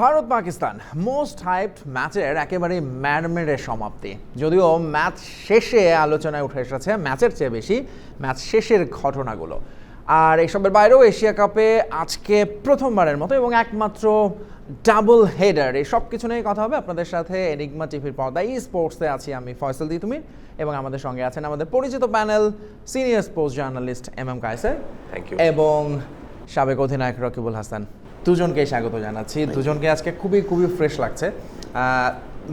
Bharat Pakistan most hyped ম্যাচের একেবারে ম্যারমেডের সমাপ্তি। যদিও ম্যাচ শেষে আলোচনায় উঠে এসেছে ম্যাচের চেয়ে বেশি ম্যাচ শেষের ঘটনাগুলো। আর এসবের বাইরেও এশিয়া কাপে আজকে প্রথমবারের মতো এবং একমাত্র ডাবল হেডার এই সব কিছু নিয়ে কথা হবে। আপনাদের সাথে এনিগমা টিভির পর্দায় ই স্পোর্টসে আছি আমি ফয়সল দি তুমির এবং আমাদের সঙ্গে আছেন আমাদের পরিচিত panel senior sports journalist M M Kaiser. এবং সাবেক অধিনায়ক রকিবুল হাসান। দুজনকেই স্বাগত জানাচ্ছি। দুজনকে আজকে খুবই খুবই ফ্রেশ লাগছে।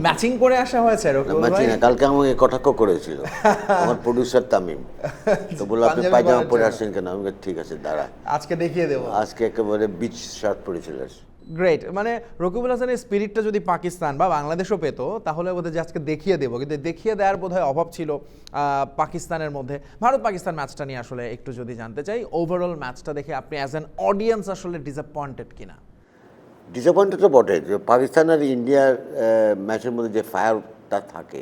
ম্যাচিং করে আসা হয়েছে ম্যাচিং কালকে আমাকে কটাক্ষ করেছিল। আমার প্রডিউসার তামিম। তো বলল আপনি পায়জামা পরে। আসছেন কেন? আমি ঠিক আছে দাঁড়া। আজকে দেখিয়ে দেবো। আজকে একেবারে বিচ শার্ট পরেছিল গ্রেট মানে রকিবুল হাসানের স্পিরিটটা যদি পাকিস্তান বা বাংলাদেশও পেতো, তাহলে ওদের যে আজকে দেখিয়ে দেবো। কিন্তু দেখিয়ে দেওয়ার বোধহয় অভাব ছিল পাকিস্তানের মধ্যে। ভারত পাকিস্তান ম্যাচটা নিয়ে আসলে একটু যদি জানতে চাই ওভারঅল ম্যাচটা দেখে আপনি অ্যাজ অ্যান অডিয়েন্স আসলে ডিসঅ্যাপয়েন্টেড কিনা? ডিসঅ্যাপয়েন্টেড তো বটে যে পাকিস্তান আর ইন্ডিয়ার ম্যাচের মধ্যে যে ফায়ারটা থাকে,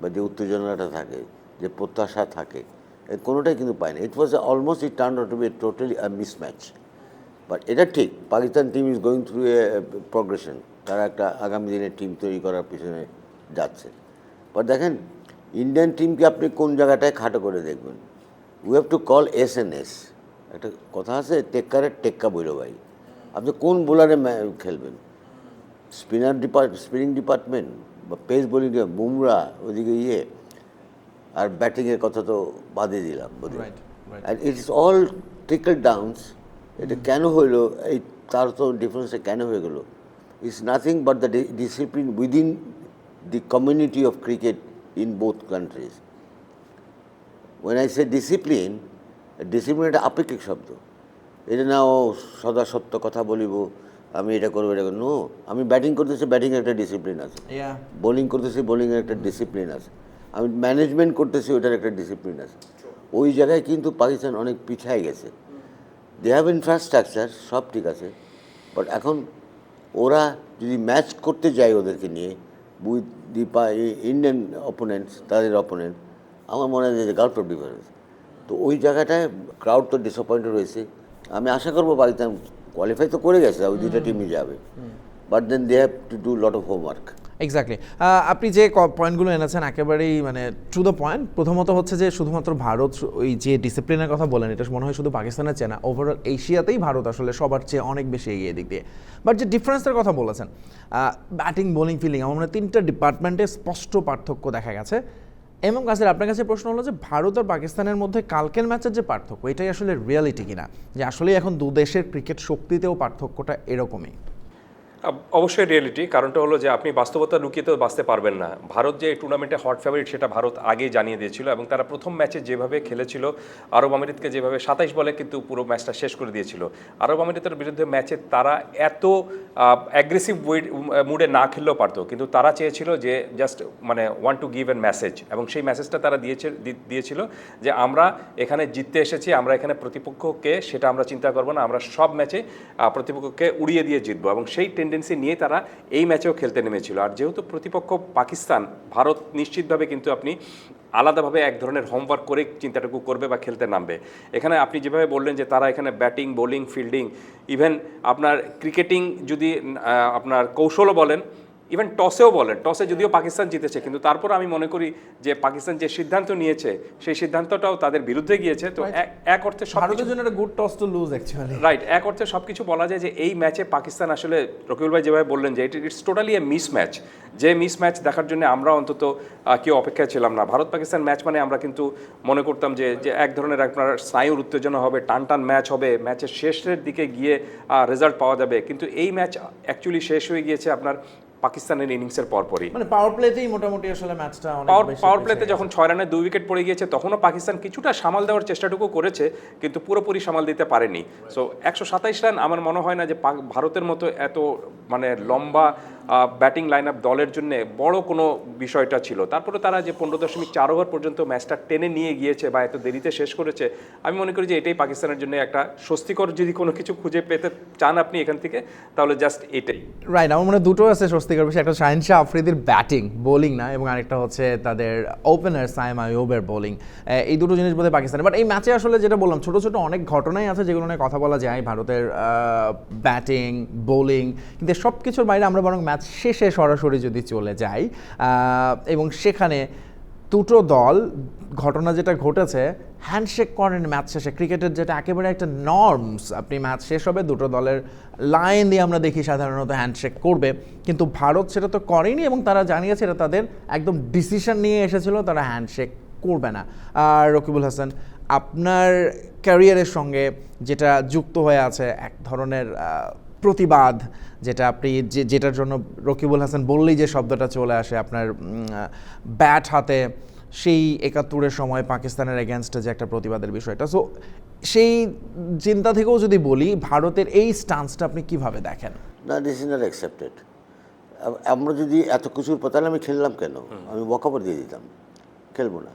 বা যে উত্তেজনাটা থাকে, যে প্রত্যাশা থাকে কোনোটাই কিন্তু পায় না it was almost it turn to be totally miss match but এটা ঠিক Pakistan team is going through a progression তারা একটা আগামী দিনে টিম তৈরি করার পিছনে যাচ্ছে। বাট দেখেন ইন্ডিয়ান টিমকে আপনি কোন জায়গাটায় খাটো করে দেখবেন? We have to call S N S একটা কথা আছে টেক্কারের টেক্কা বইল ভাই। আপনি কোন বোলারে খেলবেন? স্পিনার ডিপার্ট স্পিনিং ডিপার্টমেন্ট বা পেস বোলিং বুমরা ওইদিকে ইয়ে আর ব্যাটিংয়ের কথা তো বাদে দিলাম. And it is all trickle downs এটা কেন হইল? এই তার তো ডিফারেন্সটা কেন হয়ে গেলো? It's nothing but the discipline within the community of cricket in both countries when I say discipline discipline একটা আপেক্ষিক শব্দ। এটা না ও সদা সত্য কথা বলিব আমি এটা করব এটা নো আমি ব্যাটিং করতেছি ব্যাটিংয়ের একটা ডিসিপ্লিন আছে। বোলিং করতেছি বোলিংয়ের একটা ডিসিপ্লিন আছে। আমি ম্যানেজমেন্ট করতেছি ওটার একটা ডিসিপ্লিন আছে। ওই জায়গায় কিন্তু পাকিস্তান অনেক পিছায় গেছে। দে হ্যাভ ইনফ্রাস্ট্রাকচার সব ঠিক আছে বাট এখন ওরা যদি ম্যাচ করতে যায় ওদেরকে নিয়ে উইথ দি পা ইন্ডিয়ান অপোনেন্টস তাদের অপোনেন্ট আমার মনে হয় যে গাল্প অফ ডিফারেন্স তো ওই জায়গাটায় ক্রাউড তো ডিসঅ্যাপয়েন্টেড হয়েছে আমি আশা করব পাকিস্তান কোয়ালিফাই তো করে গেছে ওই দুইটা টিমই যাবে। But then they have to do lot of homework exactly আপনি যে পয়েন্টগুলো এনেছেন, একেবারেই মানে টু দ্য পয়েন্ট প্রথমত হচ্ছে যে, শুধুমাত্র ভারত ওই যে ডিসিপ্লিনের কথা বলেন, এটা মনে হয় শুধু পাকিস্তানের চেয়ে না ওভারঅল এশিয়াতেই ভারত আসলে সবার চেয়ে অনেক বেশি এগিয়ে দিক দিয়ে। বাট যে ডিফারেন্সের কথা বলেছেন ব্যাটিং বোলিং ফিল্ডিং আমার মনে তিনটা ডিপার্টমেন্টে স্পষ্ট পার্থক্য দেখা গেছে। এবং কাছে আপনার কাছে প্রশ্ন হলো যে, ভারত আর পাকিস্তানের মধ্যে কালকের ম্যাচের যে পার্থক্য, এটাই আসলে রিয়ালিটি কিনা? যে আসলে এখন দু দেশের ক্রিকেট শক্তিতেও পার্থক্যটা এরকমই। অবশ্যই রিয়েলিটি কারণটা হলো যে আপনি বাস্তবতা লুকিয়ে তো বাঁচতে পারবেন না। ভারত যে টুর্নামেন্টে হট ফেভারিট সেটা ভারত আগে জানিয়ে দিয়েছিল এবং তারা প্রথম ম্যাচে যেভাবে খেলেছিল, আরব আমিরাতকে যেভাবে সাতাইশ বলে কিন্তু পুরো ম্যাচটা শেষ করে দিয়েছিল। আরব আমিরাতের বিরুদ্ধে ম্যাচে তারা এত অ্যাগ্রেসিভ মুডে না খেললেও পারতো। কিন্তু তারা চেয়েছিল যে জাস্ট মানে want to give an message এবং সেই মেসেজটা তারা দিয়েছে দিয়েছিল যে আমরা এখানে জিততে এসেছি, আমরা এখানে প্রতিপক্ষকে, সেটা আমরা চিন্তা করব না, আমরা সব ম্যাচে প্রতিপক্ষকে উড়িয়ে দিয়ে জিতবো এবং সেই টেন্ডেন্সি নিয়ে তারা এই ম্যাচেও খেলতে নেমেছিল। আর যেহেতু প্রতিপক্ষ পাকিস্তান, ভারত নিশ্চিতভাবে কিন্তু আপনি আলাদাভাবে এক ধরনের হোমওয়ার্ক করে চিন্তাটুকু করবে বা খেলতে নামবে। এখানে আপনি যেভাবে বললেন যে তারা এখানে ব্যাটিং বোলিং ফিল্ডিং ইভেন আপনার ক্রিকেটিং যদি আপনার কৌশলও বলেন ইভেন টসেও বলেন টসে যদিও পাকিস্তান জিতেছে কিন্তু তারপর আমি মনে করি যে পাকিস্তান যে সিদ্ধান্ত নিয়েছে সেই সিদ্ধান্তটাও তাদের বিরুদ্ধে গিয়েছে। তো এক- অর্থে ভারতের জন্য একটা good toss to lose actually right এক অর্থে সব কিছু বলা যায় যে এই ম্যাচে পাকিস্তান আসলে রকিবুল ভাই যেভাবে বললেন যে it's totally a miss match যে মিস ম্যাচ দেখার জন্য আমরা অন্তত কেউ অপেক্ষায় ছিলাম না। ভারত পাকিস্তান ম্যাচ মানে আমরা কিন্তু মনে করতাম যে যে এক ধরনের আপনার স্নায়ুর উত্তেজনা হবে টান টান ম্যাচ হবে ম্যাচের শেষের দিকে গিয়ে রেজাল্ট পাওয়া যাবে। কিন্তু এই ম্যাচ অ্যাকচুয়ালি শেষ হয়ে গিয়েছে আপনার পাকিস্তানের ইনিংসের পরপরই। মানে পাওয়ার প্লেতেই মোটামুটি আসলে ম্যাচটা অনেক পাওয়ার পাওয়ার প্লেতে যখন ছয় রানে দুই উইকেট পড়ে গিয়েছে তখনও পাকিস্তান কিছুটা সামাল দেওয়ার চেষ্টাটুকু করেছে কিন্তু পুরোপুরি সামাল দিতে পারেনি। সো একশো সাতাইশ রান আমার মনে হয় না যে ভারতের মতো এত মানে লম্বা ব্যাটিং লাইন আপ দলের জন্য বড় কোনো বিষয়টা ছিল। তারপরে তারা যে পনেরো দশমিক চার ওভার পর্যন্ত ম্যাচটা টেনে নিয়ে গিয়েছে বা এত দেরিতে শেষ করেছে, আমি মনে করি যে এটাই পাকিস্তানের জন্য একটা স্বস্তিকর যদি কোনো কিছু খুঁজে পেতে চান আপনি এখান থেকে, তাহলে জাস্ট এটাই। রাইট আমার মনে দুটো আছে স্বস্তিকর বিষয়, একটা শাহিন শাহ আফ্রিদির ব্যাটিং বোলিং না, এবং আরেকটা হচ্ছে তাদের ওপেনার সাইম আইয়ুবের বোলিং এই দুটো জিনিস বোধহয় পাকিস্তানের বাট এই ম্যাচে আসলে যেটা বললাম, ছোট ছোট অনেক ঘটনাই আছে যেগুলো নিয়ে কথা বলা যায়, ভারতের ব্যাটিং বোলিং কিন্তু সব কিছুর বাইরে আমরা বরং ম্যাচ শেষে সরাসরি যদি চলে যাই এবং সেখানে দুটো দল, ঘটনা যেটা ঘটেছে হ্যান্ডশেক করেন ম্যাচ শেষে। ক্রিকেটের যেটা একেবারে একটা নর্মস আপনি ম্যাচ শেষ হবে, দুটো দলের লাইন দিয়ে আমরা দেখি সাধারণত হ্যান্ডশেক করবে। কিন্তু ভারত সেটা তো করেনি এবং তারা জানিয়েছে এটা তাদের একদম ডিসিশন নিয়ে এসেছিল, তারা হ্যান্ডশেক করবে না। আর রকিবুল হাসান, আপনার ক্যারিয়ারের সঙ্গে যেটা যুক্ত হয়ে আছে, এক ধরনের প্রতিবাদ যেটা আপনি যে যেটার জন্য রকিবুল হাসান বললেই যে শব্দটা চলে আসে আপনার ব্যাট হাতে সেই একাত্তরের সময় পাকিস্তানের এগেনস্টে যে একটা প্রতিবাদের বিষয়টা। সো সেই চিন্তা থেকেও যদি বলি ভারতের এই স্টান্সটা আপনি কীভাবে দেখেন? না দিস ইজ নট অ্যাকসেপ্টেড আমরা যদি এত কিছুর পর তাহলে আমি খেললাম কেন? আমি ওয়াকআউট দিয়ে দিতাম। খেলব না।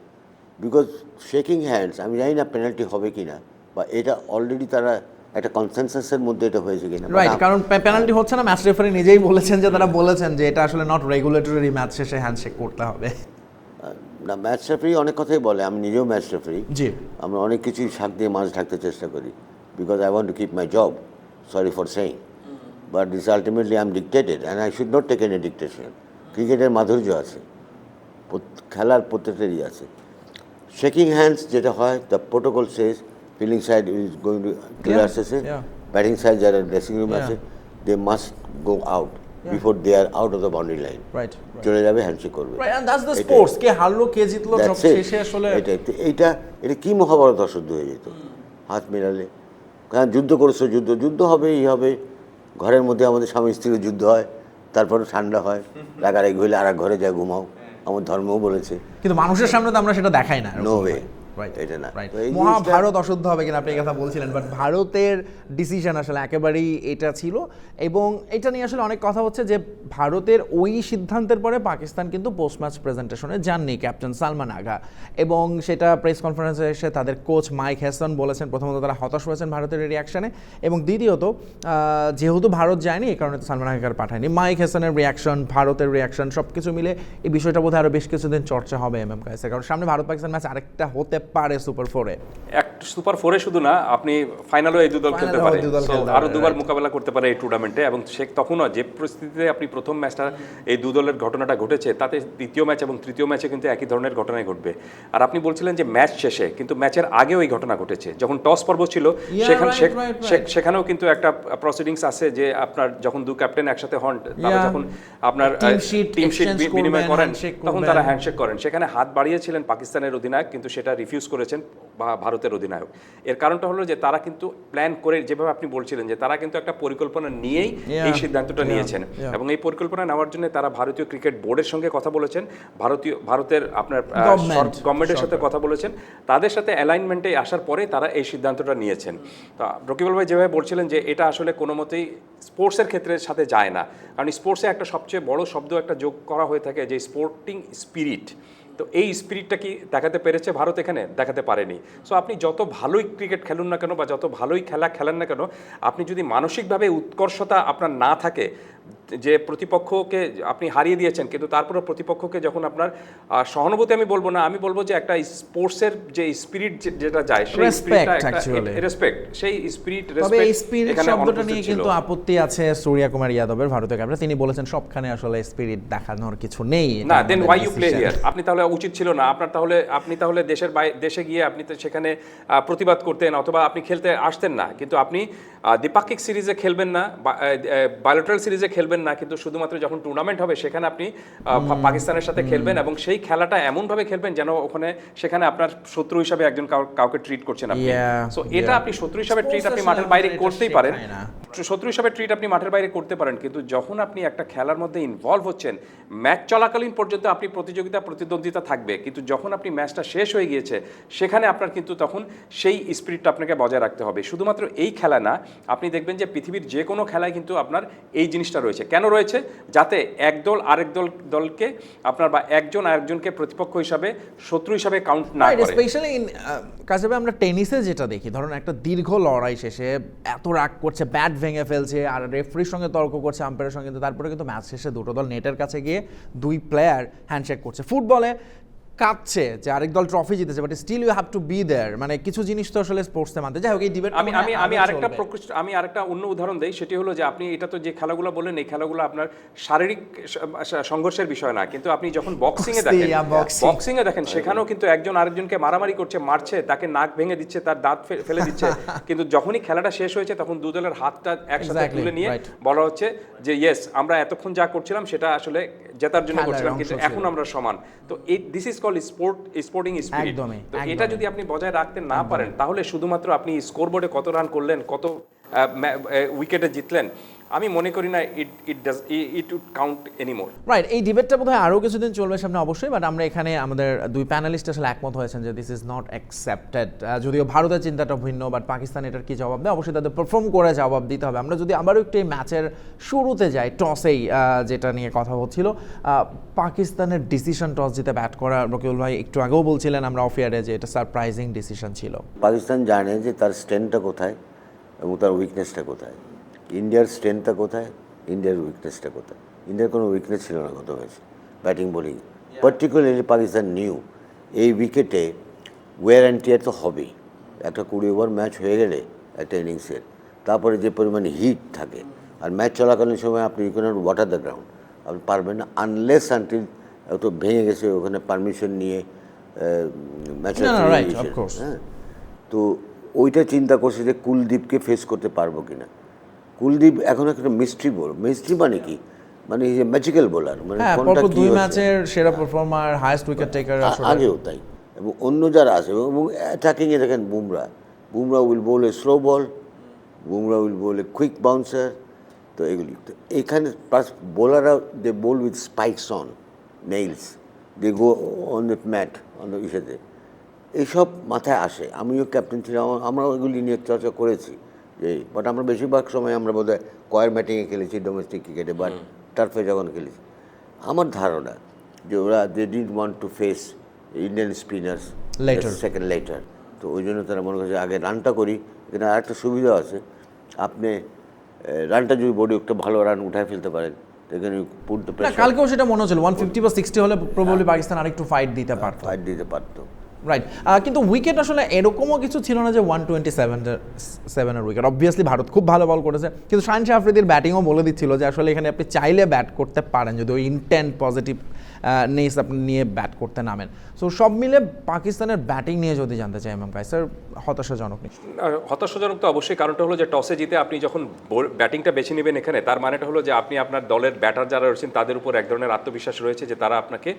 বিকজ শেকিং হ্যান্ডস আমি জানি না পেনাল্টি হবে কি না বা এটা অলরেডি তারা একটা কনসেনসাসের মধ্যে এটা হয়েছে কিনা? রাইট কারণ পেনাল্টি হচ্ছে না ম্যাচ রেফারি নিজেই বলেছেন যে তারা বলেছেন যে এটা আসলে নট রেগুলেটরি ম্যাচ শেষে হ্যান্ডশেক করতে হবে। না ম্যাচ রেফারি অনেক কথাই বলে আমি নিজেও ম্যাচ রেফারি জি। আমরা অনেক কিছুই শাক দিয়ে মাছ ঢাকতে চেষ্টা করি because I want to keep my job sorry for saying but this ultimately I am dictated and I should not take any dictation ক্রিকেটের মাধুর্য আছে খেলার প্রত্যেকটারই আছে। শেকিং হ্যান্ডস যেটা হয় the protocol says fielding side is going to এসে yeah. Batting side যারা dressing room আছে. They must go out before they are out of the boundary line right চলে যাবে হ্যান্ডশেক করবে। Right and that's the sports কে হারলো কে জিতলো সব শেষে আসলে এটাই। তো এইটা এটা কি মহাভারত অশুদ্ধ হয়ে যেত? হাত মেলালে। কারণ যুদ্ধ করেছ যুদ্ধ যুদ্ধ হবে এই হবে। ঘরের মধ্যে আমাদের স্বামী স্ত্রীর যুদ্ধ হয় তারপরে ঠান্ডা হয়। রাগারাগি হইলে আর এক ঘরে যায় ঘুমাও। আমার ধর্মও বলেছে। কিন্তু মানুষের সামনে তো আমরা সেটা দেখাই না। নো ওয়ে এটা না। মহাভারত অশুদ্ধ হবে কিনা আপনি কথা বলছিলেন বাট ভারতের ডিসিশন আসলে একেবারেই এটা ছিল। এবং এটা নিয়ে আসলে অনেক কথা হচ্ছে যে ভারতের ওই সিদ্ধান্তের পরে পাকিস্তান কিন্তু পোস্ট ম্যাচ প্রেজেন্টেশনে যাননি ক্যাপ্টেন সালমান আগা এবং সেটা প্রেস কনফারেন্সে এসে তাদের কোচ মাইক হেসন বলেছেন প্রথমত তারা হতাশ হয়েছেন ভারতের রিয়াকশনে এবং দ্বিতীয়ত যেহেতু ভারত যায়নি এই কারণে সালমান আগার পাঠায়নি। মাইক হেসনের রিয়াকশন ভারতের রিয়াকশন সব কিছু মিলে এই বিষয়টা বোধহয় আরও বেশ কিছুদিন চর্চা হবে এম এম কায়েসের কারণ সামনে ভারত পাকিস্তান ম্যাচ আরেকটা হতে পারে সুপার ফোরে এক সুপার ফোরে শুধু না আপনি ফাইনালও এই দু দল খেলতে পারে। দুই দল So, খেলতে আরও পারে, দুবার মোকাবেলা করতে পারে এই টুর্নামেন্টে এবং সে তখনও যে পরিস্থিতিতে আপনি প্রথম ম্যাচটা এই দু দলের ঘটনাটা ঘটেছে তাতে দ্বিতীয় ম্যাচ এবং তৃতীয় ম্যাচে কিন্তু একই ধরনের ঘটনাই ঘটবে। আর আপনি বলছিলেন যে ম্যাচ শেষে কিন্তু ম্যাচের আগেও এই ঘটনা ঘটেছে। যখন টস পর্ব ছিল সেখানে. সেখানেও কিন্তু একটা প্রসিডিংস আছে যে আপনার যখন দু ক্যাপ্টেন একসাথে হন তারা যখন আপনার টিম শিট বিনিময় করেন তখন। তারা হ্যান্ডশেক করেন। সেখানে হাত বাড়িয়েছিলেন পাকিস্তানের অধিনায়ক কিন্তু সেটা রিফিউজ করেছেন বা ভারতের অধিনায়ক। এর কারণটা হলো যে তারা কিন্তু প্ল্যান করে যেভাবে আপনি বলছিলেন যে তারা কিন্তু একটা পরিকল্পনা নিয়েই এই সিদ্ধান্তটা নিয়েছেন। এবং এই পরিকল্পনা নেওয়ার জন্য তারা ভারতীয় ক্রিকেট বোর্ডের সঙ্গে কথা বলেছেন ভারতীয় ভারতের আপনার গভর্নমেন্টের সাথে কথা বলেছেন। তাদের সাথে অ্যালাইনমেন্টে আসার পরে তারা এই সিদ্ধান্তটা নিয়েছেন। তা রকিবুল ভাই যেভাবে বলছিলেন যে এটা আসলে কোনো মতেই স্পোর্টসের ক্ষেত্রে সাথে যায় না। কারণ স্পোর্টসে একটা সবচেয়ে বড় শব্দ একটা যোগ করা হয়ে থাকে যে স্পোর্টিং স্পিরিট তো এই স্পিরিটটা কি দেখাতে পেরেছে ভারত এখানে? দেখাতে পারেনি। সো আপনি যত ভালোই ক্রিকেট খেলুন না কেন বা যত ভালোই খেলা খেলেন না কেন, আপনি যদি মানসিকভাবে উৎকর্ষতা আপনার না থাকে যে প্রতিপক্ষকে আপনি হারিয়ে দিয়েছেন কিন্তু তারপরে প্রতিপক্ষকে যখন আপনার সহানুভূতি আমি বলব না আমি বলব যে একটা স্পোর্টসের যে স্পিরিট যেটা যায় সেই রেসপেক্ট সেই স্পিরিট তবে এই স্পিরিট শব্দটা নিয়ে কিন্তু আপত্তি আছে সূর্য কুমার যাদবের ভারতীয় ক্যাপ্টেন তিনি বলেছেন সবখানে আসলে স্পিরিট দেখানোর কিছু নেই না then why you play here আপনি তাহলে উচিত ছিল না। আপনার তাহলে আপনি তাহলে দেশের বাই দেশে গিয়ে আপনি তো সেখানে প্রতিবাদ করতেন অথবা আপনি খেলতে আসতেন না। কিন্তু আপনি দ্বিপাক্ষিক সিরিজে খেলবেন না বায়োলেটারাল সিরিজে খেলবেন না কিন্তু শুধুমাত্র যখন টুর্নামেন্ট হবে সেখানে আপনি পাকিস্তানের সাথে খেলবেন এবং সেই খেলাটা এমনভাবে খেলবেন যেন ওখানে সেখানে আপনার শত্রু হিসাবে একজন কাউকে ট্রিট করছেন আপনি। সো এটা আপনি শত্রু হিসাবে ট্রিট আপনি মাঠের বাইরে করতেই পারেন। শত্রু হিসাবে ট্রিট আপনি মাঠের বাইরে করতে পারেন কিন্তু যখন আপনি একটা খেলার মধ্যে ইনভলভ হচ্ছেন ম্যাচ চলাকালীন পর্যন্ত আপনি প্রতিযোগিতা প্রতিদ্বন্দ্বিতা থাকবে কিন্তু যখন আপনি ম্যাচটা শেষ হয়ে গিয়েছে সেখানে আপনার কিন্তু তখন সেই স্পিরিটটা আপনাকে বজায় রাখতে হবে। শুধুমাত্র এই খেলা না আপনি দেখবেন যে পৃথিবীর যে কোনো খেলায় কিন্তু আপনার এই জিনিসটা রয়েছে। কেন রয়েছে? যাতে এক দল আরেক দল দলকে আপনার বা একজন আরেকজনকে প্রতিপক্ষ হিসাবে শত্রু হিসাবে কাউন্ট না করে। স্পেশালি ইন কাছে আমরা টেনিসে যেটা দেখি ধরুন একটা দীর্ঘ লড়াই শেষে এত রাগ করছে ব্যাট ভেঙে ফেলছে আর রেফারির সঙ্গে তর্ক করছে আম্পায়ারের সঙ্গে তারপরে কিন্তু ম্যাচ শেষে দুটো দল নেটের কাছে গিয়ে দুই প্লেয়ার হ্যান্ডশেক করছে। ফুটবলে কাঁদছে যে আরেক দল ট্রফি জিতেছে but still you have to be there মানে কিছু জিনিস তো আসলে স্পোর্টসে মানতে যাই হোক এই ডিবেট আমি আমি আমি আরেকটা প্রকৃষ্ট আমি আরেকটা অন্য উদাহরণ দেই সেটি হলো যে আপনি এটা তো যে খেলাগুলো বললেন এই খেলাগুলো আপনার শারীরিক সংঘর্ষের বিষয় না কিন্তু আপনি যখন বক্সিং এ দেখেন yeah, boxing. বক্সিং এ দেখেন সেখানেও কিন্তু একজন আরেকজনকে মারামারি করছে মারছে তাকে নাক ভেঙে দিচ্ছে তার দাঁত ফেলে দিচ্ছে কিন্তু যখনই খেলাটা শেষ হয়েছে তখন দু দলের হাতটা একসাথে তুলে নিয়ে বলা হচ্ছে যে ইয়েস আমরা এতক্ষণ যা করছিলাম সেটা আসলে জেতার জন্য করছিলাম কিন্তু এখন আমরা সমান। তো এই this is call sport sporting spirit তো এটা যদি আপনি বজায় রাখতে না পারেন তাহলে শুধুমাত্র আপনি স্কোরবোর্ডে কত রান করলেন কত উইকেটে জিতলেন আমি মনে করি না it it does it would count anymore right এই ডিবেটটা বোধহয় আরও কিছুদিন চলবে সামনে অবশ্যই বাট আমরা এখানে আমাদের দুই প্যানেলিস্ট আসলে একমত হয়েছেন যে দিস ইজ নট অ্যাকসেপ্টেড যদিও ভারতের চিন্তাটা ভিন্ন বাট পাকিস্তান এটার কি জবাব দেয়? অবশ্যই তাদের পারফর্ম করে জবাব দিতে হবে। আমরা যদি আবারও একটু এই ম্যাচের শুরুতে যাই টসেই যেটা নিয়ে কথা হচ্ছিল পাকিস্তানের ডিসিশন টস জিতে ব্যাট করা রকিউল ভাই একটু আগেও বলছিলেন আমরা অফ ইয়ারে যে এটা সারপ্রাইজিং ডিসিশন ছিল। পাকিস্তান জানে যে তার স্ট্রেংথটা কোথায় এবং তার উইকনেসটা কোথায়। ইন্ডিয়ার স্ট্রেংথটা কোথায়? ইন্ডিয়ার উইকনেসটা কোথায়? ইন্ডিয়ার কোনো উইকনেস ছিল না গত ম্যাচে batting bowling particularly Pakistan new এই উইকেটে ওয়ার অ্যান্ড টিয়ার তো হবেই। একটা কুড়ি ওভার ম্যাচ হয়ে গেলে একটা ইনিংসের তারপরে যে পরিমাণে হিট থাকে। আর ম্যাচ চলাকালীন সময় আপনি you can't water the ground আপনি পারবেন না আনলেস আনটিল তো ভেঙে গেছে ওখানে পারমিশন নিয়ে ম্যাচ. হ্যাঁ? তো ওইটা চিন্তা করছে যে কুলদীপকে ফেস করতে পারব কিনা। কুলদীপ এখন একটা মিস্ট্রি বল মিস্ট্রি মানে কি? মানে এই যে ম্যাজিক্যাল বোলার মানে হ্যাঁ কোনটা কি দুই। ম্যাচের সেরা পারফর্মার হাইয়েস্ট উইকেট টেকার আগেও তাই। এবং অন্য যারা আছে এবং অ্যাটাকিংয়ে দেখেন Bumrah. Bumrah will bowl a slow ball Bumrah will bowl a quick bouncer তো এগুলি। তো এখানে plus বোলাররা they bowl with spikes on nails they go on the mat on the ইসেতে। এইসব মাথায় আসে। আমিও ক্যাপ্টেন ছিলাম আমা- আমরাও এগুলি নিয়ে চর্চা করেছি। যে বাট আমরা বেশিরভাগ সময় আমরা বোধহয় কয়ার ব্যাটিংয়ে খেলেছি ডোমেস্টিক ক্রিকেটে বাট টার্ফে যখন খেলেছি। আমার ধারণা যে ওরা they did want to face Indian spinners. Second letter তো ওই জন্য তারা মনে করছে আগে রানটা করি। এখানে আরেকটা সুবিধা আছে। আপনি রানটা যদি বডি একটা ভালো রান উঠায় ফেলতে পারেন এখানে পুট কালকেও সেটা মনে হচ্ছিল। ওয়ান ফিফটি বা সিক্সটি হলে প্রবাবলি পাকিস্তান আরেকটু ফাইট দিতে পারতো। ফাইট দিতে পারতো। রাইট কিন্তু উইকেট আসলে এরকমও কিছু ছিল না যে ওয়ান টোয়েন্টি সেভেনের সেভেনের উইকেট অবভিয়াসলি ভারত খুব ভালো বল করেছে। কিন্তু শাহিন শাহ আফ্রিদির ব্যাটিংও বলে দিচ্ছিল যে আসলে এখানে আপনি চাইলে ব্যাট করতে পারেন যদি ওই ইন্টেন্ট পজিটিভ নেস আপনি নিয়ে ব্যাট করতে নামেন। সো সব মিলে পাকিস্তানের ব্যাটিং নিয়ে যদি জানতে চাই এমএম স্যার হতাশাজনক হতাশাজনক তো অবশ্যই, কারণটা হলো যে টসে জিতে আপনি যখন ব্যাটিংটা বেছে নেবেন এখানে, তার মানেটা হলো যে আপনি আপনার দলের ব্যাটার যারা রয়েছেন, তাদের উপর এক ধরনের আত্মবিশ্বাস রয়েছে যে তারা আপনাকে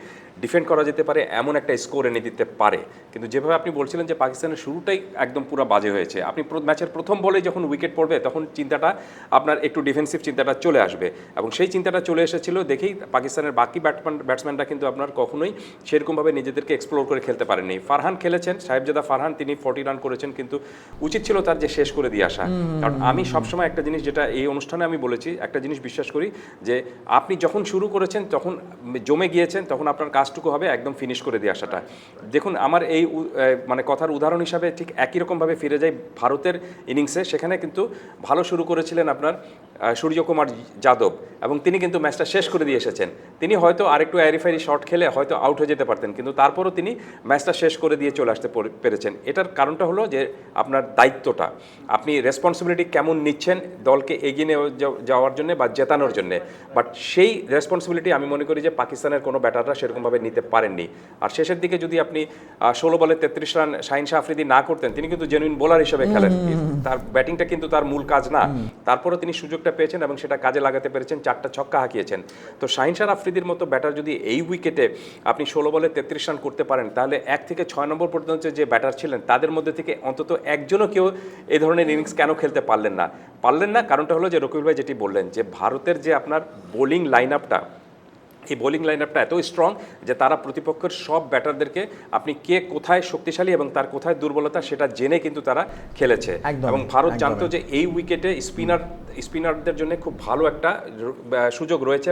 ডিফেন্ড করা যেতে পারে, এমন একটা স্কোর এনে দিতে পারে। কিন্তু যেভাবে আপনি বলছিলেন যে পাকিস্তানের শুরুটাই একদম পুরো বাজে হয়েছে, আপনি ম্যাচের প্রথম বলে যখন উইকেট পড়বে, তখন চিন্তাটা আপনার একটু ডিফেন্সিভ চিন্তাটা চলে আসবে। এবং সেই চিন্তাটা চলে এসেছিল দেখেই পাকিস্তানের বাকি ব্যাটম্যান ব্যাটসম্যানরা কিন্তু আপনার কখনোই সেরকমভাবে নিজেদেরকে এক্সপ্লোর করে খেলতে পারেননি। ফারহান খেলেছেন সাহেবজাদা ফারহান তিনি ফর্টি রান করেছেন কিন্তু উচিত ছিল তার যে শেষ করে দিয়ে আসা। কারণ আমি সবসময় একটা জিনিস যেটা এই অনুষ্ঠানে আমি বলেছি একটা জিনিস বিশ্বাস করি যে আপনি যখন শুরু করেছেন তখন জমে গিয়েছেন তখন আপনার কাজটুকু হবে একদম ফিনিশ করে দিয়ে আসাটা। দেখুন আমার এই মানে কথার উদাহরণ হিসাবে ঠিক একই রকমভাবে ফিরে যাই ভারতের ইনিংসে সেখানে কিন্তু ভালো শুরু করেছিলেন আপনার সূর্যকুমার যাদব এবং তিনি কিন্তু ম্যাচটা শেষ করে দিয়ে এসেছেন। তিনি হয়তো আরেকটু অ্যারিফারি শট খেলে হয়তো আউট হয়ে যেতে পারতেন কিন্তু তারপরও তিনি ম্যাচটা শেষ করে দিয়ে চলে আসতে পেরেছেন। এটার কারণটা হলো যে আপনার দায়িত্বটা আপনি রেসপন্সিবিলিটি কেমন নিচ্ছেন দলকে এগিয়ে নিয়ে যাওয়ার জন্য বা জেতানোর জন্য। বাট সেই রেসপন্সিবিলিটি আমি মনে করি যে পাকিস্তানের কোনো ব্যাটাররা সেরকমভাবে নিতে পারেননি। আর শেষের দিকে যদি আপনি ষোলো বলে তেত্রিশ রান শাহিন শাহ আফ্রিদি না করতেন তিনি কিন্তু জেনুইন বোলার হিসেবে খেলেন। তার ব্যাটিংটা কিন্তু তার মূল কাজ না। তারপরে তিনি সুযোগটা সুযোগটা পেয়েছেন এবং সেটা কাজে লাগাতে পেরেছেন, চারটা ছক্কা হাঁকিয়েছেন। তো শাহিনশার আফ্রিদির মতো ব্যাটার যদি এই উইকেটে আপনি ষোলো বলে তেত্রিশ রান করতে পারেন, তাহলে এক থেকে ছয় নম্বর পর্যন্ত যে ব্যাটার ছিলেন, তাদের মধ্যে থেকে অন্তত একজনও কেউ এ ধরনের ইনিংস কেন খেলতে পারলেন না। পারলেন না কারণটা হলো যে রকিবুল ভাই যেটি বললেন, যে ভারতের যে আপনার বোলিং লাইন আপটা এই বোলিং লাইন আপটা এত স্ট্রং যে তারা প্রতিপক্ষের সব ব্যাটারদেরকে আপনি কে কোথায় শক্তিশালী এবং তার কোথায় দুর্বলতা সেটা জেনে কিন্তু তারা খেলেছে। এবং ভারত। জানতো যে এই উইকেটে স্পিনার স্পিনারদের জন্য খুব ভালো একটা সুযোগ রয়েছে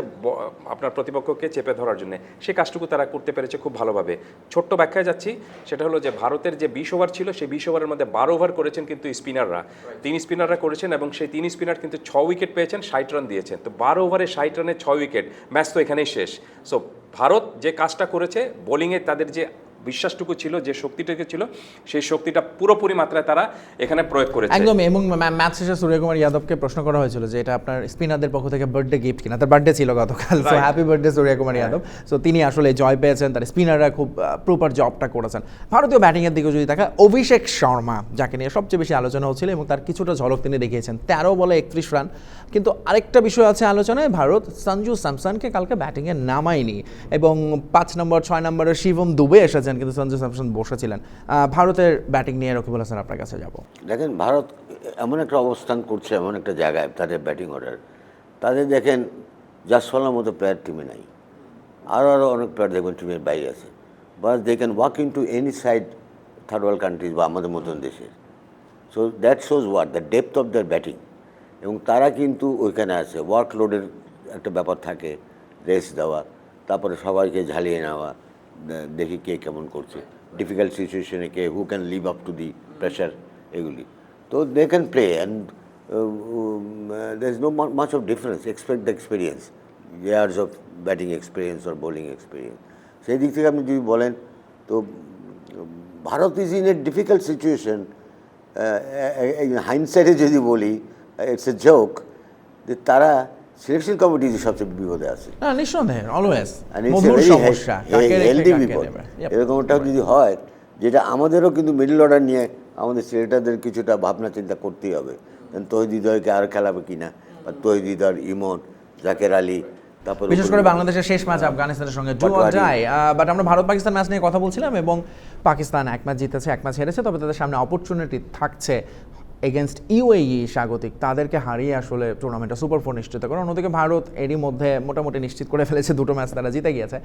আপনার প্রতিপক্ষকে চেপে ধরার জন্য। সে কাজটুকু তারা করতে পেরেছে খুব ভালোভাবে। ছোট্ট ব্যাখ্যায় যাচ্ছি সেটা হলো যে ভারতের যে বিশ ওভার ছিল সেই বিশ ওভারের মধ্যে বারো ওভার করেছেন কিন্তু স্পিনাররা তিন স্পিনাররা করেছেন এবং সেই তিন স্পিনার কিন্তু ছ উইকেট পেয়েছেন ষাট রান দিয়েছেন। তো বারো ওভারে ষাট রানে ছ উইকেট ম্যাচ তো এখানেই শেষ। সো ভারত যে কাজটা করেছে বোলিংয়ে তাদের যে বিশ্বাসটুকু ছিল যে শক্তিটুকু ছিল সেই শক্তিটা পুরোপুরি মাত্রায় তারা এখানে প্রয়োগ করেছে। একদম এবং ম্যা- ম্যাচ শেষে সূর্যকুমার যাদবকে প্রশ্ন করা হয়েছিল যে এটা আপনার স্পিনারদের পক্ষ থেকে বার্থডে গিফট কিনা। তার বার্থডে ছিল গতকাল so happy birthday Suryakumar Yadav. So তিনি আসলে জয় পেয়েছেন তার স্পিনাররা খুব প্রপার জবটা করেছেন। ভারতীয় ব্যাটিংয়ের দিকে যদি দেখা অভিষেক শর্মা যাকে নিয়ে সবচেয়ে বেশি আলোচনা হচ্ছিল এবং তার কিছুটা ঝলক তিনি দেখিয়েছেন তেরো বলে একত্রিশ রান কিন্তু আরেকটা বিষয় আছে আলোচনায় ভারত সঞ্জু স্যামসনকে কালকে ব্যাটিংয়ে নামায়নি। এবং পাঁচ নম্বর ছয় নম্বরের শিবম দুবে এসেছেন। কিন্তু সঞ্জু স্যামসন বসেছিলেন। আহ, ভারতের ব্যাটিং নিয়ে রকিবুল হাসান আপনার কাছে যাব। দেখেন ভারত এমন একটা অবস্থান করছে এমন একটা জায়গায় তাদের ব্যাটিং অর্ডার। তাদের দেখেন জাসফলার মতো প্লেয়ার টিমে নাই। আরও আরও অনেক প্লেয়ার দেখবেন টিমের বাইরে আছে। But they can walk in to any side third world countries বা আমাদের মতন দেশের। So that shows what the depth of their batting এবং তারা কিন্তু ওইখানে আছে। ওয়ার্কলোডের একটা ব্যাপার থাকে রেস্ট দেওয়া তারপরে সবাইকে ঝালিয়ে নেওয়া। দেখি কে কেমন করছে। ডিফিকাল্ট সিচুয়েশনে কে who can live up to the pressure এগুলি। তো they can play and there is no much of difference expect the experience years of batting experience or bowling experience সেই দিক থেকে আপনি যদি বলেন, তো, Bharat is in a difficult situation হাইনসাইডে যদি বলি ইটস এ জোক যে তারা সিলেকশন কমিটি যে সবচেয়ে বিপদে আছে। না নিঃসন্দেহে অলওয়েজ মধুর সমস্যা healthy বিপদ. এরকমটা যদি হয় যেটা আমাদেরও কিন্তু মিডল অর্ডার নিয়ে আমাদের সিলেটারদের কিছুটা ভাবনা চিন্তা করতেই হবে। তহিদ হৃদয়কে আর খেলাবে কিনা? বা তহিদ হৃদয় ইমন জাকের আলী তারপর বিশেষ করে বাংলাদেশের শেষ ম্যাচ আফগানিস্তানের সঙ্গে ডু অর ডাই বাট আমরা ভারত পাকিস্তান ম্যাচ নিয়ে কথা বলছিলাম এবং পাকিস্তান এক ম্যাচ জিতেছে এক ম্যাচ হেরেছে তবে তাদের সামনে অপরচুনিটি থাকছে। এগেনস্ট ইউএই স্বাগতিক। তাদেরকে হারিয়ে আসলে টুর্নামেন্টটা সুপার ফোর নিশ্চিত করে। অন্যদিকে ভারত এরই মধ্যে মোটামুটি নিশ্চিত করে ফেলেছে, দুটো ম্যাচ তারা জিতে গিয়েছে।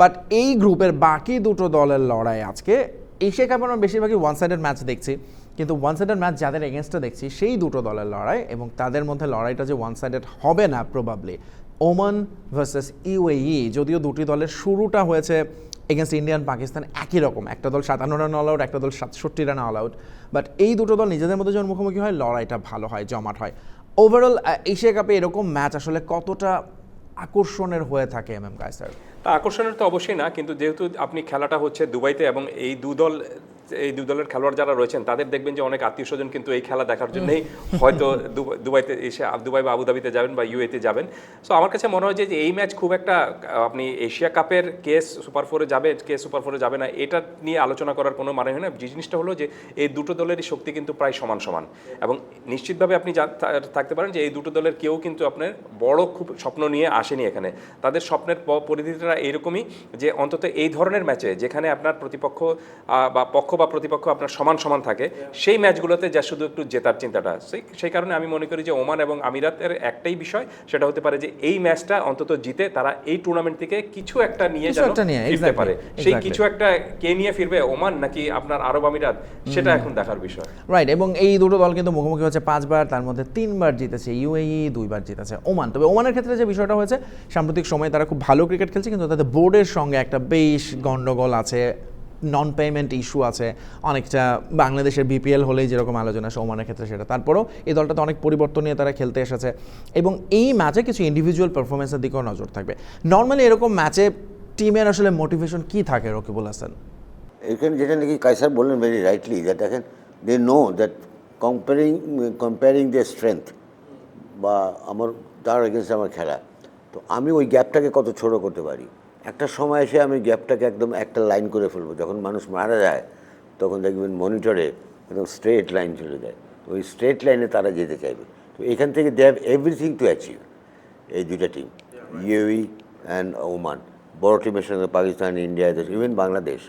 বাট এই গ্রুপের বাকি দুটো দলের লড়াই আজকে, এশিয়া কাপে আমরা বেশিরভাগই ওয়ান সাইডেড ম্যাচ দেখছি। কিন্তু ওয়ান সাইডেড ম্যাচ যাদের এগেনস্টে দেখছি, সেই দুটো দলের লড়াই এবং তাদের মধ্যে লড়াইটা যে ওয়ান সাইডেড হবে না প্রবাবলি ওমান ভার্সেস ইউএই যদিও দুটি দলের শুরুটা হয়েছে এগেনস্ট ইন্ডিয়ান পাকিস্তান একই রকম। একটা দল সাতান্ন রান অল আউট একটা দল সাতষট্টি রান অল আউট বাট এই দুটো দল নিজেদের মধ্যে যখন মুখোমুখি হয়, লড়াইটা ভালো হয়, জমাট হয়। ওভারঅল এশিয়া কাপে এরকম ম্যাচ আসলে কতটা আকর্ষণের হয়ে থাকে এম এম কায়সার আকর্ষণের তো অবশ্যই না কিন্তু যেহেতু আপনি খেলাটা হচ্ছে দুবাইতে এবং এই দু দল এই দু দলের খেলোয়াড় যারা রয়েছেন তাদের দেখবেন যে অনেক আত্মীয় স্বজন কিন্তু এই খেলা দেখার জন্যই হয়তো দুবা- দুবাইতে এসে দুবাই বা আবুধাবিতে যাবেন বা ইউএতে যাবেন। সো আমার কাছে মনে হয় যে এই ম্যাচ খুব একটা আপনি এশিয়া কাপের কেস সুপার ফোরে যাবে কে সুপার ফোরে যাবে না এটা নিয়ে আলোচনা করার কোনো মানে হয় না। যে জিনিসটা হলো যে এই দুটো দলেরই শক্তি কিন্তু প্রায় সমান সমান। এবং নিশ্চিতভাবে আপনি থাকতে পারেন যে এই দুটো দলের কেউ কিন্তু আপনার বড় খুব স্বপ্ন নিয়ে আসেনি এখানে। তাদের স্বপ্নের প- পরিধিটা এইরকমই যে অন্তত এই ধরনের ম্যাচে যেখানে আপনার প্রতিপক্ষ বা পক্ষ বা প্রতিপক্ষ আপনার সমান সমান থাকে সেই ম্যাচগুলোতে যা শুধু একটু জেতার চিন্তাটা সেই সেই কারণে আমি মনে করি যে ওমান এবং আমিরাতের একটাই বিষয় সেটা হতে পারে যে এই ম্যাচটা অন্তত জিতে তারা এই টুর্নামেন্ট থেকে কিছু একটা নিয়ে একটা ফিরতে পারে। সেই কিছু একটা কে নিয়ে ফিরবে ওমান নাকি আপনার আরব আমিরাত সেটা এখন দেখার বিষয়। রাইট এবং এই দুটো দল কিন্তু মুখোমুখি হচ্ছে পাঁচবার তার মধ্যে তিনবার জিতেছে ইউএই দুইবার জিতেছে ওমান। তবে ওমানের ক্ষেত্রে যে বিষয়টা হয়েছে সাম্প্রতিক সময়ে তারা খুব ভালো ক্রিকেট খেলছে কিন্তু তাদের বোর্ডের সঙ্গে একটা বেশ গন্ডগোল আছে নন পেমেন্ট ইস্যু আছে, অনেকটা বাংলাদেশের বিপিএল হলেই যেরকম আলোচনা আছে ওমানের ক্ষেত্রে সেটা। তারপরও এই দলটাতে অনেক পরিবর্তন নিয়ে তারা খেলতে এসেছে এবং এই ম্যাচে কিছু ইন্ডিভিজুয়াল পারফরমেন্সের দিকেও নজর থাকবে। নর্মালি এরকম ম্যাচে টিমের আসলে মোটিভেশন কি থাকে রকিবুল হাসান? এখানে যেটা নাকি কাইসার বললেন ভেরি রাইটলি দ্যাট দেখেন they know that comparing comparing the strength বা আমার, তার এগেনস্ট আমার খেলা তো আমি ওই গ্যাপটাকে কত ছোট করতে পারি? একটা সময় এসে আমি গ্যাপটাকে একদম একটা লাইন করে ফেলব। যখন মানুষ মারা যায়, তখন দেখবেন মনিটরে একদম স্ট্রেট লাইন চলে যায়। ওই স্ট্রেট লাইনে তারা যেতে চাইবে। তো এখান থেকে they have everything to achieve এই দুইটা টিম। UAE and Oman. বড় টিমের সঙ্গে পাকিস্তান, ইন্ডিয়া, এদের ইভেন বাংলাদেশ,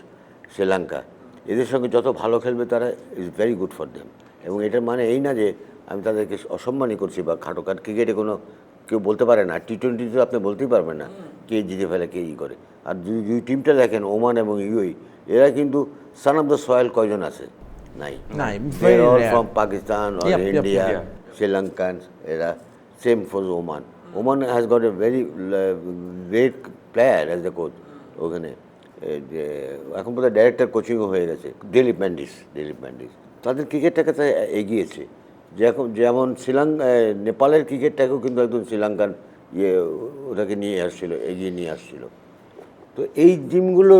শ্রীলঙ্কা। এদের সঙ্গে যত ভালো খেলবে তারা is very good for them. এবং এটার মানে এই না যে আমি তাদেরকে অসম্মানই করছি বা খাটো কাট ক্রিকেটে কোনো কেউ বলতে পারে না টি টোয়েন্টিতে আপনি বলতেই পারবেন না কে জিতে ফেলে কে ই করে। আর দুই দুই টিমটা দেখেন ওমান এবং ইউই এরা কিন্তু সান অফ দ্য সয়েল কয়জন আছে? নাই. From Pakistan yeah. Sri Lankans, এরা same for Oman Oman has got a very great player as the coach ওখানে। যে এখন বোধহয় ডাইরেক্টর কোচিংও হয়ে গেছে। দিলীপ ম্যান্ডিস দিলীপ ম্যান্ডিস। তাদের ক্রিকেটটাকে তো এগিয়েছে। যেরকম যেমন শ্রীলঙ্কা নেপালের ক্রিকেটটাকেও কিন্তু একদম শ্রীলঙ্কান ইয়ে ওটাকে নিয়ে আসছিল এগিয়ে নিয়ে আসছিল। তো এই জিমগুলো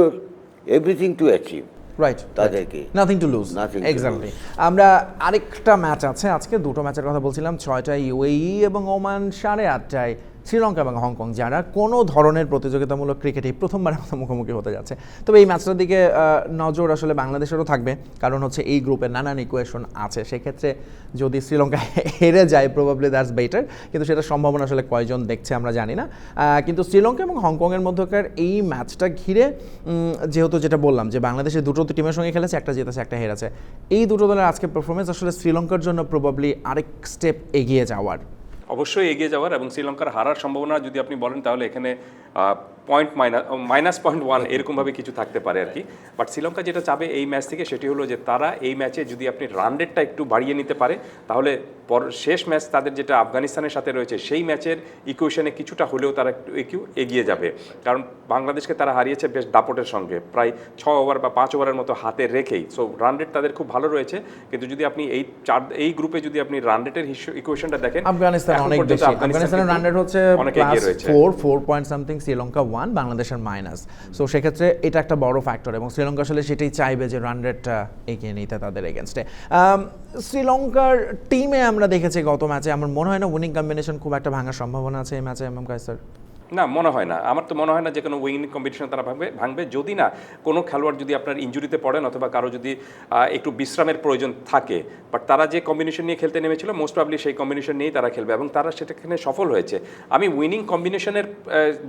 এভরিথিং টু অ্যাচিভ রাইট তাদেরকে। নাথিং টু লুজ এক্স্যাক্টলি আমরা আরেকটা ম্যাচ আছে আজকে দুটো ম্যাচের কথা বলছিলাম ছয়টায় ইউএই এবং ওমান সাড়ে আটটায় শ্রীলঙ্কা এবং হংকং যারা কোনো ধরনের প্রতিযোগিতামূলক ক্রিকেটে প্রথমবারের মতো মুখোমুখি হতে যাচ্ছে। তবে এই ম্যাচটার দিকে নজর আসলে বাংলাদেশেরও থাকবে। কারণ হচ্ছে এই গ্রুপে নানান ইকুয়েশন আছে। সেক্ষেত্রে যদি শ্রীলঙ্কা হেরে যায় প্রবাবলি দ্যাটস বেটার কিন্তু সেটা সম্ভাবনা আসলে কয়জন দেখছে আমরা জানি না। কিন্তু শ্রীলঙ্কা এবং হংকংয়ের মধ্যকার এই ম্যাচটা ঘিরে যেহেতু যেটা বললাম যে বাংলাদেশের দুটো টিমের সঙ্গে খেলেছে, একটা জিতেছে, একটা হেরেছে। এই দুটো দলের আজকে পারফরমেন্স আসলে শ্রীলঙ্কার জন্য প্রবাবলি আরেক স্টেপ এগিয়ে যাওয়ার। অবশ্যই এগিয়ে যাওয়ার এবং শ্রীলঙ্কার হারার সম্ভাবনা যদি আপনি বলেন তাহলে এখানে point minus minus point one এরকমভাবে কিছু থাকতে পারে আর কি। বাট শ্রীলঙ্কা যেটা চাবে এই ম্যাচ থেকে সেটি হলো যে তারা এই ম্যাচে যদি আপনি রান রেটটা একটু বাড়িয়ে নিতে পারে তাহলে পর শেষ ম্যাচ তাদের যেটা আফগানিস্তানের সাথে রয়েছে সেই ম্যাচের ইকুয়েশনে কিছুটা হলেও তারা একটু একটু এগিয়ে যাবে। কারণ বাংলাদেশকে তারা হারিয়েছে বেশ দাপটের সঙ্গে প্রায় ছ ওভার বা পাঁচ ওভারের মতো হাতে রেখেই। সো রান রেট তাদের খুব ভালো রয়েছে। কিন্তু যদি আপনি এই চার এই গ্রুপে যদি আপনি রান রেটের ইকুয়েশনটা দেখেন আফগানিস্তান অনেক বেশি। আফগানিস্তানের রান রেট হচ্ছে অনেক এগিয়ে রয়েছে। Four four point something Sri Lanka one বাংলাদেশের মাইনাস সো সেক্ষেত্রে এটা একটা বড় ফ্যাক্টর এবং শ্রীলঙ্কা আসলে সেটাই চাইবে যে রান রেটটা এগিয়ে নিতে তাদের এগেনস্টে শ্রীলঙ্কার টিমে আমরা দেখেছি গত ম্যাচে আমার মনে হয় না উইনিং কম্বিনেশন খুব একটা ভাঙার সম্ভাবনা আছে এই ম্যাচে এম এম কাইসার না মনে হয় না। আমার তো মনে হয় না যে কোনো উইনিং কম্পিটিশন তারা ভাঙবে ভাঙবে। যদি না কোনো খেলোয়াড় যদি আপনার ইঞ্জুরিতে পড়েন অথবা কারও যদি একটু বিশ্রামের প্রয়োজন থাকে বাট তারা যে কম্বিনেশন নিয়ে খেলতে নেমেছিল মোস্ট প্রবলি সেই কম্বিনেশন নিয়েই তারা খেলবে এবং তারা সেটাখানে সফল হয়েছে। আমি উইনিং কম্বিনেশনের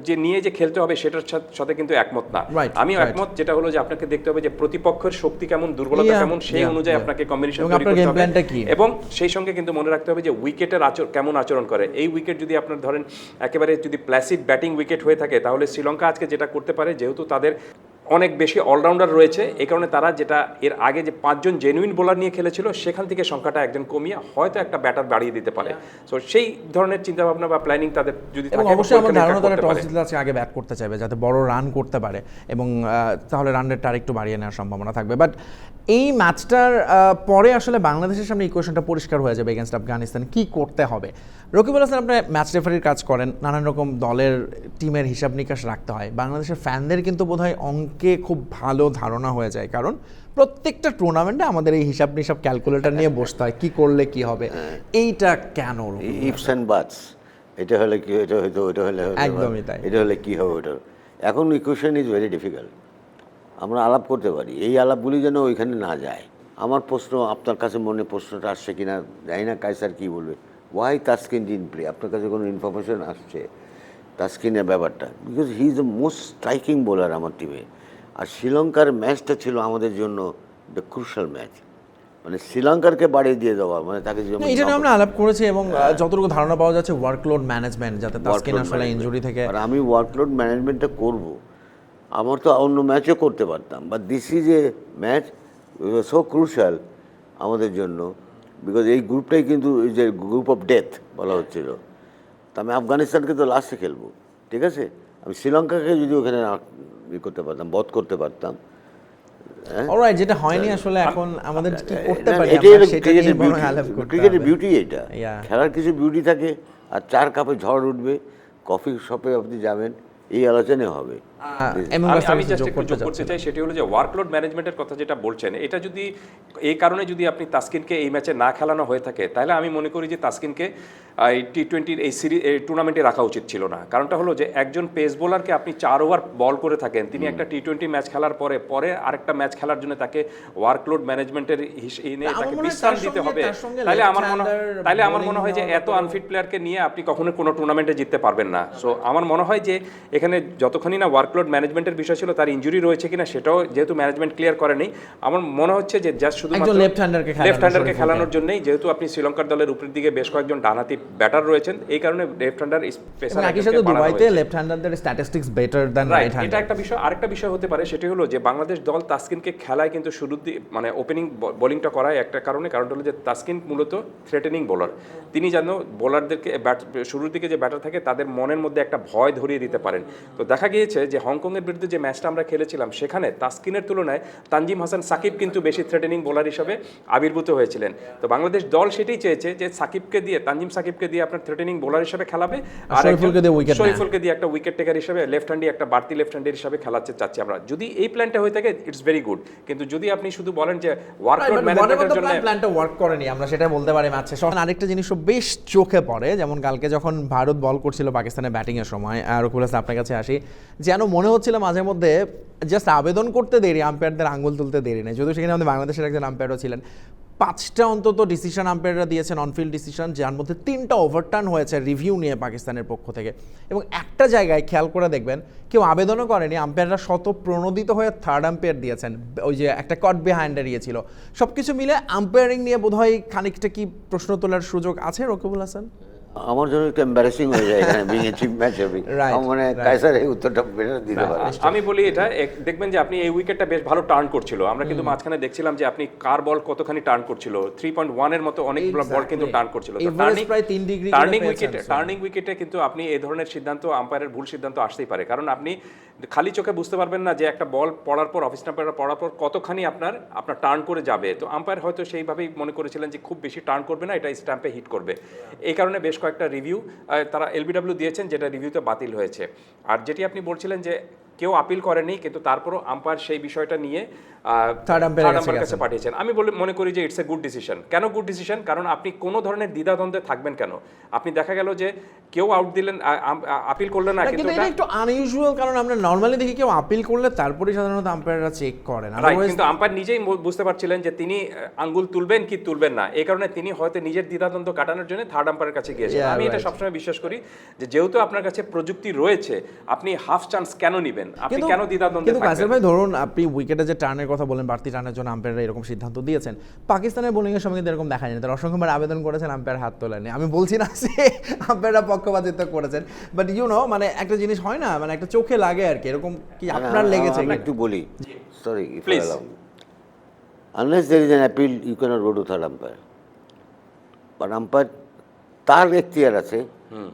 যে নিয়ে যে খেলতে হবে সেটার সাথে- সাথে কিন্তু একমত না। আমি একমত যেটা হলো যে আপনাকে দেখতে হবে যে প্রতিপক্ষের শক্তি কেমন দুর্বলতা কেমন সেই অনুযায়ী আপনাকে কম্বিনেশন এবং তৈরি করতে হবে। plan টা কি? এবং সেই সঙ্গে কিন্তু মনে রাখতে হবে যে উইকেটের আচর কেমন আচরণ করে। এই উইকেট যদি আপনার ধরেন একেবারে যদি প্ল্যাসিড ব্যাটিং উইকেট হয়ে থাকে তাহলে শ্রীলঙ্কা আজকে যেটা করতে পারে যেহেতু তাদের অনেক বেশি অলরাউন্ডার রয়েছে। এই কারণে তারা যেটা এর আগে যে পাঁচজন জেনুইন বোলার নিয়ে খেলেছিল সেখান থেকে সংখ্যাটা একজন কমিয়ে হয়তো একটা ব্যাটার বাড়িয়ে দিতে পারে। সো সেই ধরনের চিন্তাভাবনা বা প্ল্যানিং তাদের যদি থাকে অবশ্যই আমার ধারণা তারা টস জিতলে আজকে আগে ব্যাট করতে চাইবে যাতে বড় রান করতে পারে এবং তাহলে রান রেটটা আরেকটু বাড়িয়ে নেওয়ার সম্ভাবনা থাকবে। বাট এই ম্যাচটার পরে আসলে বাংলাদেশের সামনে ইকুয়েশনটা পরিষ্কার হয়ে যাবে এগেনস্ট আফগানিস্তান। কি করতে হবে? রকিবুল হাসান আপনার ম্যাচ রেফারির কাজ করেন নানান রকম দলের টিমের হিসাব নিকাশ রাখতে হয়। বাংলাদেশের ফ্যানদের কিন্তু বোধহয় অঙ্কে খুব ভালো ধারণা হয়ে যায়। কারণ প্রত্যেকটা টুর্নামেন্টে আমাদের এই হিসাব নিসাব ক্যালকুলেটর নিয়ে বসতে হয় কী করলে কি হবে? এইটা কেন? ইফস অ্যান্ড বাটস এটা হলে কি এটা হয়তো ওটা হলে একদমই তাই। এটা হলে কি হবে ওটা এখন ইকুয়েশন ইজ ভেরি ডিফিকাল্ট আমরা আলাপ করতে পারি এই আলাপগুলি যেন ওইখানে না যায়। আমার প্রশ্ন আপনার কাছে মনে প্রশ্নটা আসছে কিনা জানি না কাইসার কী বলবে? ওয়াই তাস্কিন ডিন প্লে আপনার কাছে কোনো ইনফরমেশন আসছে? তাস্কিনের ব্যাপারটা। Because he is the most striking bowler আমার টিমে আর শ্রীলঙ্কার ম্যাচটা ছিল আমাদের জন্য দ্য ক্রুশাল ম্যাচ মানে শ্রীলঙ্কারকে বাড়িয়ে দিয়ে দেওয়া মানে তাকে যেমন না, এটা নিয়ে আমরা আলাপ করেছি এবং যতটুকু ধারণা পাওয়া যাচ্ছে ওয়ার্কলোড ম্যানেজমেন্ট যাতে তাসকিন আসলে। ইনজুরি থেকে আর আমি ওয়ার্কলোড ম্যানেজমেন্টটা করব। আমার তো অন্য ম্যাচও করতে পারতাম বা this is a match so crucial আমাদের জন্য বিকজ এই গ্রুপটাই কিন্তু এই যে গ্রুপ অফ ডেথ বলা হচ্ছিল। তা আমি আফগানিস্তানকে তো লাস্টে খেলব ঠিক আছে? আমি শ্রীলঙ্কাকে যদি ওখানে ইয়ে ই করতে পারতাম বধ করতে পারতাম হ্যাঁ? অলরাইট যেটা হয়নি আসলে এখন আমাদের কি করতে পারি ক্রিকেটের বিউটি এটা খেলার কিছু বিউটি থাকে আর চার কাপে ঝড় উঠবে কফি শপে আপনি যাবেন এই আলোচনা হবে। আমি জাস্ট একটু যোগ করতে চাই সেটি হলো যে ওয়ার্কলোড ম্যানেজমেন্টের কথা যেটা বলছেন এটা যদি এই কারণে যদি আপনি তাসকিনকে এই ম্যাচে না খেলানো হয়ে থাকে তাহলে আমি মনে করি যে তাসকিনকে এই টি টোয়েন্টির এই সিরিজ এই টুর্নামেন্টে রাখা উচিত ছিল না। কারণটা হলো যে একজন পেস বোলারকে আপনি চার ওভার বল করে থাকেন তিনি একটা টি টোয়েন্টি ম্যাচ খেলার পরে পরে আরেকটা ম্যাচ খেলার জন্য তাকে ওয়ার্কলোড ম্যানেজমেন্টের তাকে মনে হয় বিশ্রাম দিতে হবে। তাহলে আমার মনে হয় তাহলে আমার মনে হয় যে এত আনফিট প্লেয়ারকে নিয়ে আপনি কখনো কোনো টুর্নামেন্টে জিততে পারবেন না। সো আমার মনে হয় যে এখানে যতক্ষণই না ওয়ার্কলোড ম্যানেজমেন্টের বিষয় ছিল তার ইনজুরি রয়েছে কিনা সেটাও যেহেতু ম্যানেজমেন্ট ক্লিয়ার করেনি আমার মনে হচ্ছে যে জাস্ট শুধু একজন left-hander-কে লেফট হ্যান্ডারকে খেলানোর জন্যই যেহেতু আপনি শ্রীলঙ্কার দলের উপরের দিকে বেশ কয়েকজন ডানহাতি ব্যাটার রয়েছেন এই কারণে লেফট হ্যান্ডার এবং একই সাথে দুবাইতে left হ্যান্ডারদের statistics better than right right এটা একটা বিষয় আরেকটা বিষয় হতে পারে সেটি হলো যে বাংলাদেশ দল তাসকিনকে খেলায় কিন্তু শুরুর মানে ওপেনিং বোলিংটা করায় একটা কারণে কারণটা হলো যে তাসকিন মূলত থ্রেটেনিং বোলার তিনি যেন বোলারদেরকে ব্যাট শুরুর দিকে যে ব্যাটার থাকে তাদের মনের মধ্যে একটা ভয় ধরিয়ে দিতে পারেন। তো দেখা গিয়েছে যে হংকংয়ের বিরুদ্ধে যে ম্যাচটা আমরা খেলেছিলাম সেখানে তাসকিনের তুলনায় তানজিম হাসান সাকিব কিন্তু বেশি থ্রেটেনিং বোলার হিসেবে আবির্ভূত হয়েছিলেন। তো বাংলাদেশ দল সেটাই চেয়েছে যে সাকিবকে দিয়ে তানজিম সাকিবকে দিয়ে আপনার থ্রেটেনিং বোলার হিসেবে খেলাবে আর শরীফুলকে দিয়ে একটা উইকেট টেকার হিসেবে লেফট হ্যান্ডি একটা বাড়তি লেফট হ্যান্ডের হিসাবে খেলাতে চাচ্ছি আমরা। যদি এই প্ল্যানটা হয়ে থাকে ইটস ভেরি গুড কিন্তু যদি আপনি শুধু বলেন যে ওয়ার্কলোড ম্যানেজমেন্টের জন্য প্ল্যানটা ওয়ার্ক করেনি আমরা সেটা বলতে পারি ম্যাচে। আরেকটা জিনিসও বেশ চোখে পড়ে যেমন কালকে যখন ভারত বল করছিল পাকিস্তানের ব্যাটিং এর সময় আর রকুল আপনার কাছে আসি যেন মনে হচ্ছিল মাঝে মধ্যে জাস্ট আবেদন করতে দেরি আম্পায়ারদের আঙ্গুল তুলতে দেরি নেই। যদিও সেখানে আমাদের বাংলাদেশের একজন আম্পায়ারও ছিলেন। পাঁচটা অন্তত ডিসিশন আম্পায়াররা দিয়েছেন অনফিল্ড ডিসিশন যার মধ্যে তিনটা ওভারটার্ন হয়েছে রিভিউ নিয়ে পাকিস্তানের পক্ষ থেকে। এবং একটা জায়গায় খেয়াল করে দেখবেন, কেউ আবেদনও করেনি আম্পায়াররা শত প্রণোদিত হয়ে থার্ড আম্পায়ার দিয়েছেন। ওই যে একটা কট বিহাইন্ড দিয়েছিল। সব কিছু মিলে আম্পায়ারিং নিয়ে বোধহয় খানিকটা কি প্রশ্ন তোলার সুযোগ আছে রকিবুল হাসান? আমার জন্য একটু এম্বারেসিং হয়ে যায় এখানে বিং এ চিফ ম্যাচ হবে। মনে. কায়সার এই উত্তরটা বেটার দিতে পারে। আমি বলি এটা দেখবেন যে আপনি এই উইকেটটা বেশ ভালো টার্ন করছিল। আমরা কিন্তু মাঝখানে দেখছিলাম যে আপনি কার বল কতখানি টার্ন করছিল। থ্রি পয়েন্ট ওয়ানের মতো অনেকগুলো বল কিন্তু টার্ন করছিল। Average প্রায় তিন degree করে টার্নিং উইকেটে টার্নিং উইকেটে কিন্তু আপনি এই ধরনের সিদ্ধান্ত আম্পায়ারের ভুল সিদ্ধান্ত আসতেই পারে। কারণ আপনি খালি চোখে বুঝতে পারবেন না যে একটা বল পড়ার পর অফিস আম্পায়ার পড়ার পর কতখানি আপনার আপনার টার্ন করে যাবে। তো আম্পায়ার হয়তো সেইভাবেই মনে করেছিলেন যে খুব বেশি টার্ন করবে না এটা স্ট্যাম্পে হিট করবে। এই কারণে বেশ কয়েকটা রিভিউ তারা এলবিডব্লিউ দিয়েছেন যেটা রিভিউতে বাতিল হয়েছে। আর যেটি আপনি বলছিলেন যে কেউ আপিল করেনি কিন্তু তারপরও আম্পায়ার সেই বিষয়টা নিয়ে থার্ড আম্পায়ার কাছে পাঠিয়েছেন। আমি বলে মনে করি যে ইটস এ গুড ডিসিশন কেন গুড ডিসিশন কারণ আপনি কোনো ধরনের দ্বিধাদ্বন্দ্বে থাকবেন কেন? আপনি দেখা গেল যে কেউ আউট দিলেন আপিল করলেন না কিন্তু এটা একটু আনইউজুয়াল কারণ আমরা নর্মালি দেখি কেউ আপিল করলে তারপরে সাধারণত আম্পায়াররা চেক করেন। কিন্তু আম্পায়ার নিজেই বুঝতে পারছিলেন যে তিনি আঙ্গুল তুলবেন কি তুলবেন না। এই কারণে তিনি হয়তো নিজের দ্বিধাদ্বন্দ্ব কাটানোর জন্য থার্ড আম্পায়ারের কাছে গিয়েছেন। আমি এটা সবসময় বিশ্বাস করি যে যেহেতু আপনার কাছে প্রযুক্তি রয়েছে আপনি হাফ চান্স কেন নিবেন? আপনি কিন্তু কেন দ্বিধাদ্বন্দ্বে কিন্তু কাসের ভাই ধরুন আপনি উইকেটে যে টার্নের কথা বলেন বাড়তি টার্নের জন্য আম্পায়াররা এরকম সিদ্ধান্ত দিয়েছেন পাকিস্তানের বোলিং এর সময় কিন্তু এরকম দেখা যায় তারা অসংখ্যবার আবেদন করেছেন আম্পায়ার হাত তোলেনি আমি বলছি না যে আম্পায়াররা পক্ষপাতিত্ব করেছেন বাট ইউ নো মানে একটা জিনিস হয় না মানে একটা চোখে লাগে আর কি এরকম কি আপনার লেগেছে আমি একটু বলি। Sorry Please. Unless there is an appeal you can't go to third umpire but umpire তার এখতিয়ার আছে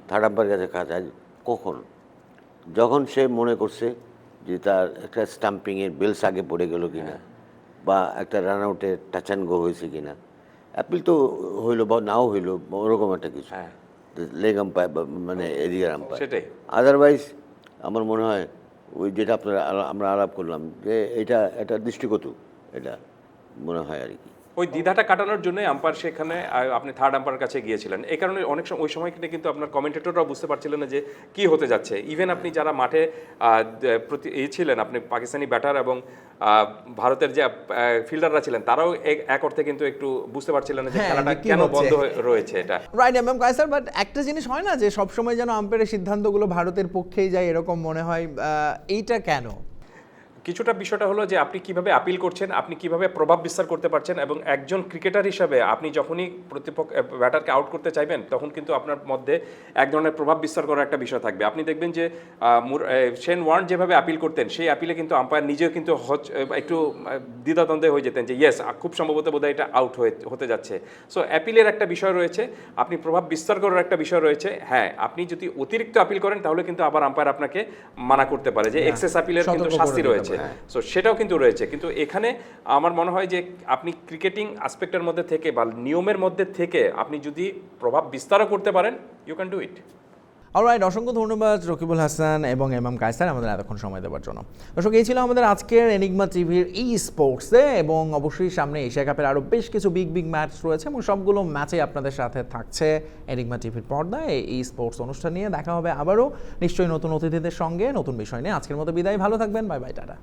থার্ড আম্পায়ার কাছে কাজ আজ কখন? যখন সে মনে করছে যে তার একটা স্টাম্পিংয়ের বেলস আগে পড়ে গেল কিনা বা একটা রান আউটের টাচ অ্যান্ড গো হয়েছে কিনা অ্যাপিল তো হইল বা নাও হইল ওরকম একটা কিছু হ্যাঁ। লেগ আম্পায়ার মানে এরিয়ার আম্পায়ার সেটাই। আদারওয়াইজ আমার মনে হয় ওই যেটা আপনারা আমরা আলাপ করলাম যে এটা একটা দৃষ্টিকটু এটা মনে হয় আর কি ওই দ্বিধাটা কাটানোর জন্য আম্পায়ার সেখানে আপনি থার্ড আম্পায়ার কাছে গিয়েছিলেন। এই কারণে অনেক সময় ওই সময় কিন্তু আপনার কমেন্টেটররাও বুঝতে পারছিলেন না যে কি হতে যাচ্ছে। ইভেন আপনি যারা মাঠে প্রতি এই ছিলেন আপনি পাকিস্তানি ব্যাটার এবং ভারতের যে ফিল্ডাররা ছিলেন তারাও এক- অর্থে কিন্তু একটু বুঝতে পারছিলেন না যে হ্যাঁ, খেলাটা কেন বন্ধ রয়েছে এটা। Right M M Kaiser but একটা জিনিস হয় না যে সবসময় যেন আম্পায়ারের সিদ্ধান্তগুলো ভারতের পক্ষেই যায় এরকম মনে হয় এইটা কেন? কিছুটা বিষয়টা হলো যে আপনি কীভাবে আপিল করছেন আপনি কীভাবে প্রভাব বিস্তার করতে পারছেন এবং একজন ক্রিকেটার হিসাবে আপনি যখনই প্রতিপক্ষ ব্যাটারকে আউট করতে চাইবেন তখন কিন্তু আপনার মধ্যে এক ধরনের প্রভাব বিস্তার করার একটা বিষয় থাকবে। আপনি দেখবেন যে শেন ওয়ার্ন যেভাবে আপিল করতেন সেই আপিলে কিন্তু আম্পায়ার নিজেও কিন্তু একটু দ্বিধাদ্বন্দ্বে হয়ে যেতেন যে ইয়েস খুব সম্ভবত বোধহয় এটা আউট হয়ে হতে যাচ্ছে। সো অ্যাপিলের একটা বিষয় রয়েছে আপনি প্রভাব বিস্তার করার একটা বিষয় রয়েছে। হ্যাঁ আপনি যদি অতিরিক্ত আপিল করেন তাহলে কিন্তু আবার আম্পায়ার আপনাকে মানা করতে পারে যে এক্সেস আপিলের কিন্তু শাস্তি দিতে রয়েছে। সো সেটাও কিন্তু রয়েছে। কিন্তু এখানে আমার মনে হয় যে আপনি ক্রিকেটিং আসপেক্টের মধ্যে থেকে বা নিয়মের মধ্যে থেকে আপনি যদি প্রভাব বিস্তারও করতে পারেন you can do it alright অসংখ্য ধন্যবাদ রকিবুল হাসান এবং এমাম কায়সার আমাদের এতক্ষণ সময় দেওয়ার জন্য। দর্শক, এই ছিল আমাদের আজকের এনিগমা টিভির ই স্পোর্টসে এবং অবশ্যই সামনে এশিয়া কাপের আরও বেশ কিছু বিগ বিগ ম্যাচ রয়েছে এবং সবগুলো ম্যাচে আপনাদের সাথে থাকছে এনিগমা টিভির পর্দায় এই স্পোর্টস অনুষ্ঠান নিয়ে। দেখা হবে আবারও। নিশ্চয়ই নতুন অতিথিদের সঙ্গে নতুন বিষয় নিয়ে। আজকের মতো বিদায়। ভালো থাকবেন। Bye bye tata.